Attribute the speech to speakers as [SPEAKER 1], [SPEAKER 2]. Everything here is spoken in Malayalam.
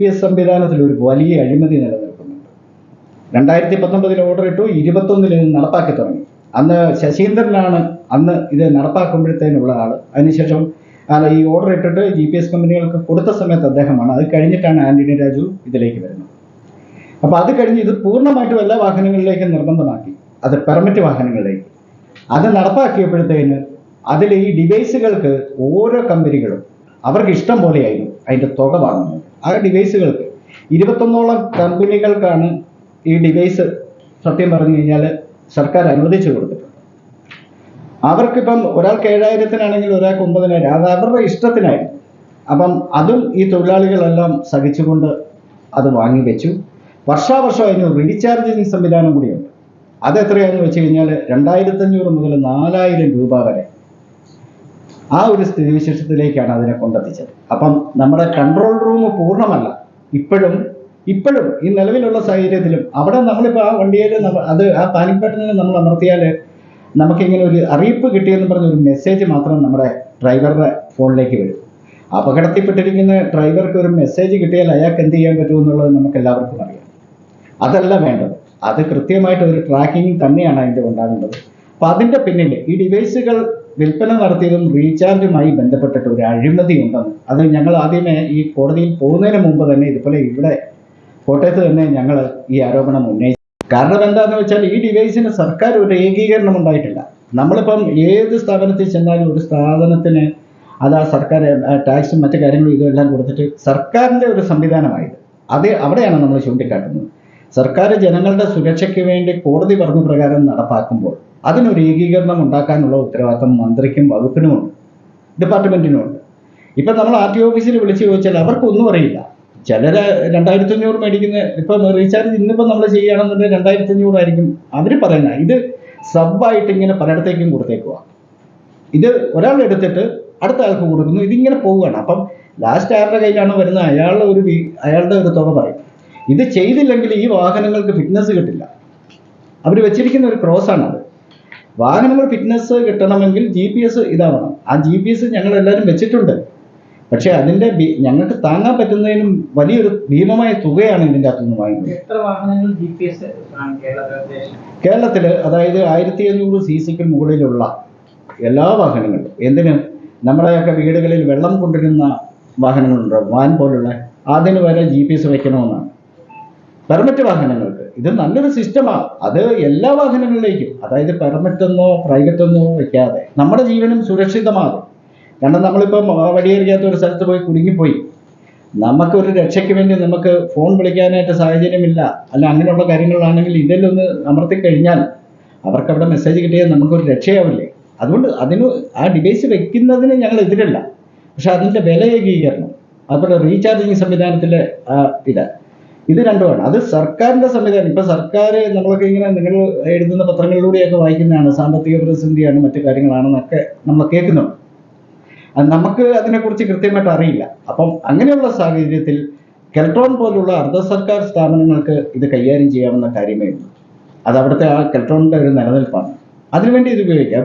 [SPEAKER 1] പി എസ് സംവിധാനത്തിൽ ഒരു വലിയ അഴിമതി നിലനിൽക്കുന്നുണ്ട്. രണ്ടായിരത്തി പത്തൊമ്പതിൽ ഓർഡർ ഇട്ടു ഇരുപത്തൊന്നിൽ ഇത് നടപ്പാക്കി തുടങ്ങി. അന്ന് ശശീന്ദ്രനാണ് അന്ന് ഇത് നടപ്പാക്കുമ്പോഴത്തേനുള്ള ആൾ. അതിനുശേഷം അല്ല ഈ ഓർഡർ ഇട്ടിട്ട് ജി പി എസ് കമ്പനികൾക്ക് കൊടുത്ത സമയത്ത് അദ്ദേഹമാണ്. അത് കഴിഞ്ഞിട്ടാണ് ആന്റണി രാജു ഇതിലേക്ക് വരുന്നത്. അപ്പോൾ അത് കഴിഞ്ഞ് ഇത് പൂർണമായിട്ടും എല്ലാ വാഹനങ്ങളിലേക്കും നിർബന്ധമാക്കി. അത് പെർമിറ്റ് വാഹനങ്ങളിലേക്ക്. അത് നടപ്പാക്കിയപ്പോഴത്തേന് അതിൽ ഈ ഡിവൈസുകൾക്ക് ഓരോ കമ്പനികളും അവർക്ക് ഇഷ്ടം പോലെയായിരുന്നു. അതിന്റെ തുക വാങ്ങുന്നത്. ആ ഡിവൈസുകൾക്ക് ഇരുപത്തൊന്നോളം കമ്പനികൾക്കാണ് ഈ ഡിവൈസ് സത്യം പറഞ്ഞു കഴിഞ്ഞാൽ സർക്കാർ അനുവദിച്ചു കൊടുത്തിട്ടുണ്ട് അവർക്കിപ്പം ഒരാൾക്ക് ഏഴായിരത്തിനാണെങ്കിൽ ഒരാൾക്ക് ഒമ്പതിനായിരം അത് അവരുടെ ഇഷ്ടത്തിനായി അപ്പം അതും ഈ തൊഴിലാളികളെല്ലാം സഹിച്ചുകൊണ്ട് അത് വാങ്ങി വെച്ചു. വർഷാവർഷം അതിന് റീചാർജിങ് സംവിധാനം കൂടിയുണ്ട്. അത് എത്രയാണെന്ന് വെച്ച് കഴിഞ്ഞാൽ രണ്ടായിരത്തഞ്ഞൂറ് മുതൽ നാലായിരം രൂപ വരെ. ആ ഒരു സ്ഥിതിവിശേഷത്തിലേക്കാണ് അതിനെ കൊണ്ടെത്തിച്ചത്. അപ്പം നമ്മുടെ കൺട്രോൾ റൂം പൂർണമല്ല. ഇപ്പോഴും ഇപ്പോഴും ഈ നിലവിലുള്ള സാഹചര്യത്തിലും അവിടെ നമ്മളിപ്പോൾ ആ വണ്ടിയിൽ അത് ആ പാനിക് ബട്ടണിൽ നമ്മൾ അമർത്തിയാൽ നമുക്കിങ്ങനെ ഒരു അറിയിപ്പ് കിട്ടിയെന്ന് പറഞ്ഞ ഒരു മെസ്സേജ് മാത്രം നമ്മുടെ ഡ്രൈവറുടെ ഫോണിലേക്ക് വരും. അപകടത്തിൽപ്പെട്ടിരിക്കുന്ന ഡ്രൈവർക്ക് ഒരു മെസ്സേജ് കിട്ടിയാൽ അയാൾക്ക് എന്ത് ചെയ്യാൻ പറ്റുമെന്നുള്ളത് നമുക്ക് എല്ലാവർക്കും അറിയാം. അതല്ല വേണ്ടത്. അത് കൃത്യമായിട്ട് ഒരു ട്രാക്കിംഗ് തന്നെയാണ് അതിന്റെ ഉണ്ടാകേണ്ടത് അപ്പം അതിന്റെ പിന്നിൽ ഈ ഡിവൈസുകൾ വിൽപ്പന നടത്തിയതും റീചാർജുമായി ബന്ധപ്പെട്ടിട്ട് ഒരു അഴിമതി ഉണ്ടെന്ന് അത് ഞങ്ങൾ ആദ്യമേ ഈ കോടതിയിൽ പോകുന്നതിന് മുമ്പ് തന്നെ ഇതുപോലെ ഇവിടെ കോട്ടയത്ത് തന്നെ ഞങ്ങൾ ഈ ആരോപണം ഉന്നയിച്ചു. കാരണം എന്താണെന്ന് വെച്ചാൽ ഈ ഡിവൈസിന് സർക്കാർ ഒരു ഏകീകരണം ഉണ്ടായിട്ടില്ല. നമ്മളിപ്പം ഏത് സ്ഥാപനത്തിൽ ചെന്നാലും ഒരു സ്ഥാപനത്തിന് അത് ആ സർക്കാർ ടാക്സും മറ്റു കാര്യങ്ങളും ഇതെല്ലാം കൊടുത്തിട്ട് സർക്കാരിന്റെ ഒരു സംവിധാനമായത്. അത് അവിടെയാണ് നമ്മൾ ചൂണ്ടിക്കാട്ടുന്നത്. സർക്കാർ ജനങ്ങളുടെ സുരക്ഷയ്ക്ക് വേണ്ടി കോടതി പറഞ്ഞ പ്രകാരം നടപ്പാക്കുമ്പോൾ അതിനൊരു ഏകീകരണം ഉണ്ടാക്കാനുള്ള ഉത്തരവാദിത്തം മന്ത്രിക്കും വകുപ്പിനുമുണ്ട്. ഡിപ്പാർട്ട്മെന്റിനുമുണ്ട്. ഇപ്പം നമ്മൾ ആർ ടി ഓഫീസിൽ വിളിച്ച് ചോദിച്ചാൽ അവർക്കൊന്നും അറിയില്ല. ചിലർ രണ്ടായിരത്തി അഞ്ഞൂറ് മേടിക്കുന്ന ഇപ്പം റീചാർജ് ഇന്നിപ്പം നമ്മൾ ചെയ്യുകയാണെന്നുണ്ടെങ്കിൽ രണ്ടായിരത്തി അഞ്ഞൂറായിരിക്കും അവർ പറയുന്നത്. ഇത് സബായിട്ട് ഇങ്ങനെ പലയിടത്തേക്കും കൊടുത്തേക്കുക ഇത് ഒരാൾ എടുത്തിട്ട് അടുത്ത ആൾക്ക് കൊടുക്കുന്നു. ഇതിങ്ങനെ പോവുകയാണ്. അപ്പം ലാസ്റ്റ് ആരുടെ കയ്യിലാണ് വരുന്നത്? അയാളുടെ ഒരു അയാളുടെ ഒരു തുക പറയും. ഇത് ചെയ്തില്ലെങ്കിൽ ഈ വാഹനങ്ങൾക്ക് ഫിറ്റ്നസ് കിട്ടില്ല. അവർ വെച്ചിരിക്കുന്ന ഒരു ക്രോസ് ആണത്. വാഹനങ്ങൾ ഫിറ്റ്നസ് കിട്ടണമെങ്കിൽ ജി പി എസ് ഇതാവണം. ആ ജി പി എസ് ഞങ്ങൾ എല്ലാവരും വെച്ചിട്ടുണ്ട്. പക്ഷേ അതിന്റെ ഞങ്ങൾക്ക് താങ്ങാൻ പറ്റുന്നതിനും വലിയൊരു ഭീമമായ തുകയാണ് ഇതിന്റെ അകത്തുനിന്ന്
[SPEAKER 2] ആണ് കേരളത്തിൽ
[SPEAKER 1] കേരളത്തിൽ അതായത് ആയിരത്തി അഞ്ഞൂറ് സി സിക്ക് മുകളിലുള്ള എല്ലാ വാഹനങ്ങളും എന്തിന്? നമ്മുടെയൊക്കെ വീടുകളിൽ വെള്ളം കൊണ്ടിരുന്ന വാഹനങ്ങളുണ്ടോ. വാൻ പോലുള്ള അതിന് വരെ ജി പി എസ് വെക്കണമെന്നാണ് പെർമിറ്റ് വാഹനങ്ങൾക്ക്. ഇത് നല്ലൊരു സിസ്റ്റമാണ് അത് എല്ലാ വാഹനങ്ങളിലേക്കും. അതായത് പെർമിറ്റ് എന്നോ പ്രൈവറ്റ് എന്നോ വെക്കാതെ. നമ്മുടെ ജീവനും സുരക്ഷിതമാകും. കാരണം നമ്മളിപ്പം വഴിയറിയാത്ത ഒരു സ്ഥലത്ത് പോയി കുടുങ്ങിപ്പോയി. നമുക്കൊരു രക്ഷയ്ക്ക് വേണ്ടി നമുക്ക് ഫോൺ വിളിക്കാനായിട്ട് സാഹചര്യമില്ല. അല്ല അങ്ങനെയുള്ള കാര്യങ്ങളാണെങ്കിൽ ഇതിലൊന്ന് അമർത്തി കഴിഞ്ഞാൽ അവർക്ക് അവിടെ മെസ്സേജ് കിട്ടിയാൽ നമുക്കൊരു രക്ഷയാവില്ലേ? അതുകൊണ്ട് അതിന് ആ ഡിവൈസ് വെക്കുന്നതിന് ഞങ്ങൾ എതിരല്ല. പക്ഷെ അതിന്റെ വില ഏകീകരണം അതുപോലെ റീചാർജിങ് സംവിധാനത്തിലെ ഇത്. ഇത് രണ്ടുമാണ്. അത് സർക്കാരിന്റെ സംവിധാനം. ഇപ്പൊ സർക്കാർ നമ്മളൊക്കെ ഇങ്ങനെ നിങ്ങൾ എഴുതുന്ന പത്രങ്ങളിലൂടെയൊക്കെ വായിക്കുന്നതാണ്. സാമ്പത്തിക പ്രതിസന്ധിയാണ് മറ്റു കാര്യങ്ങളാണെന്നൊക്കെ നമ്മൾ കേൾക്കുന്നുണ്ട്. നമുക്ക് അതിനെക്കുറിച്ച് കൃത്യമായിട്ട് അറിയില്ല. അപ്പം അങ്ങനെയുള്ള സാഹചര്യത്തിൽ കെൽട്രോൺ പോലുള്ള അർദ്ധ സർക്കാർ സ്ഥാപനങ്ങൾക്ക് ഇത് കൈകാര്യം ചെയ്യാവുന്ന കാര്യമേ ഉള്ളൂ. അത് അവിടുത്തെ ആ കെൽട്രോണിന്റെ ഒരു നിലനിൽപ്പാണ്. അതിനുവേണ്ടി ഇത് ഉപയോഗിക്കാം.